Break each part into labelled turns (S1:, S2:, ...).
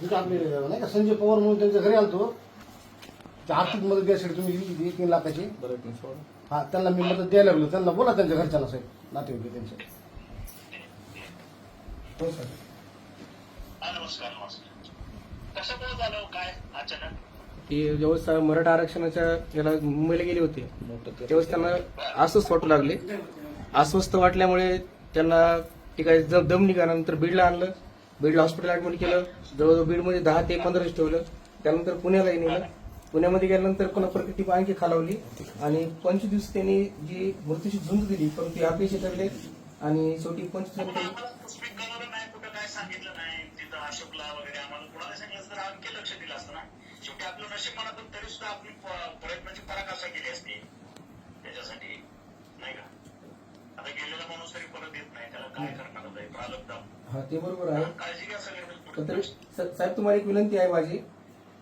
S1: तिथं आपले नाही का? संजय पवार म्हणून त्यांच्या घरी आलतो. ते आर्थिक मदत द्यायसाठी तुम्ही दिली होती तीन लाखाची हा त्यांना मी मदत द्यायला लागलो. त्यांना बोला त्यांच्या घरच्यांना साहेब नातेवाईक आहे त्यांचे. हो सर
S2: हा नमस्कार नमस्कार. कसं काय झालं काय अचानक?
S3: की ज्यावेळेस मराठा आरक्षणाच्या याला मुंबईला गेले होते त्यावेळेस त्यांना अस्वस्थ वाटू लागले. अस्वस्थ वाटल्यामुळे त्यांना ते काय ज- दम निघाल्यानंतर बीडला आणलं. बीडला हॉस्पिटल ऍडमिट केलं. जवळजवळ बीडमध्ये दहा ते पंधरा ठेवलं. त्यानंतर पुण्यालाही नेलं. पुण्यामध्ये गेल्यानंतर पुन्हा प्रकृती आणखी खालावली. आणि पंचवीस दिवस त्यांनी जी मृत्यूशी झुंज दिली परंतु ती अपयशी ठरले. आणि शेवटी पंचवीस
S2: नाही कुठं काय सांगितलं नाही. तिथं अशोकला वगैरे आम्हाला कुणाला सांगितलं तर आणखी लक्ष दिलं असतं ना. शेवटी आपलं तरी सुद्धा आपली प्रयत्नाची केली त्याच्यासाठी नाही का? आता गेलेला माणूस तरी परत येत नाही त्याला काय करणार? हे
S3: ते बरोबर आहे. तरी साहेब तुम्हाला एक विनंती आहे माझी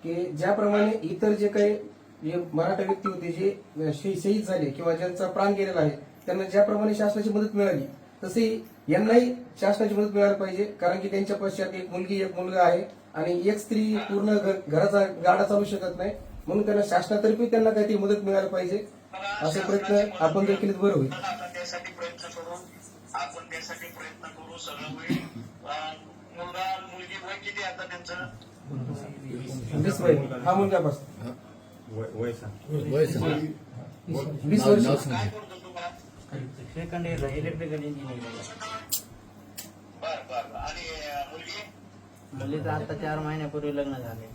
S3: की ज्याप्रमाणे इतर जे काही जे मराठा व्यक्ती होते जे शही- शहीद झाले किंवा ज्यांचा प्राण गेलेला आहे त्यांना ज्याप्रमाणे शासनाची मदत मिळाली तसे यांनाही शासनाची मदत मिळायला पाहिजे कारण की त्यांच्या पश्चात एक मुलगी एक मुलगा आहे आणि एक स्त्री पूर्ण घराचा गाडा चालू शकत नाही. म्हणून त्यांना शासनातर्फे त्यांना काहीतरी मदत मिळायला पाहिजे असे प्रयत्न आपण तर बरं होईल.
S2: आता त्यासाठी प्रयत्न करू. आपण त्यासाठी प्रयत्न करू सगळं होईल. मुलगा मुलगी वय किती आता त्यांचं?
S3: वीस वय. हा मुलगा बस. वीस वर्ष.
S2: काय करतो तू बा
S4: सेकंड इयर इलेक्ट्रिकल इंजिनिअरिंग.
S2: बर बर बर. आणि अं, मुलगी?
S4: मुलीचं आता चार महिन्यापूर्वी लग्न झाले.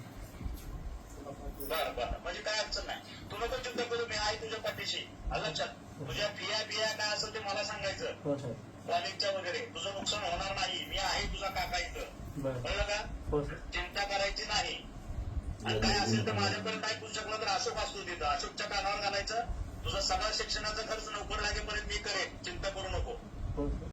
S2: बर बर. म्हणजे काय अडचण नाही. तू नको चिंता करू मी आहे तुझ्या पाठीशी. आलं लक्षात. तुझ्या फिया बिया काय असेल ते मला सांगायचं.
S4: हो सर
S2: कॉलेजच्या वगैरे. तुझं नुकसान होणार नाही. मी आहे तुझा काका इथं. कळलं का?
S4: हो
S2: चिंता करायची नाही. आणि काय असेल तर माझ्यापर्यंत ऐकू शकलं तर अशोक असतो तिथं अशोकच्या कानावर घालायचं. तुझा सगळा शिक्षणाचा खर्च नोकर लागेपर्यंत मी करेन. चिंता करू नको.
S4: हो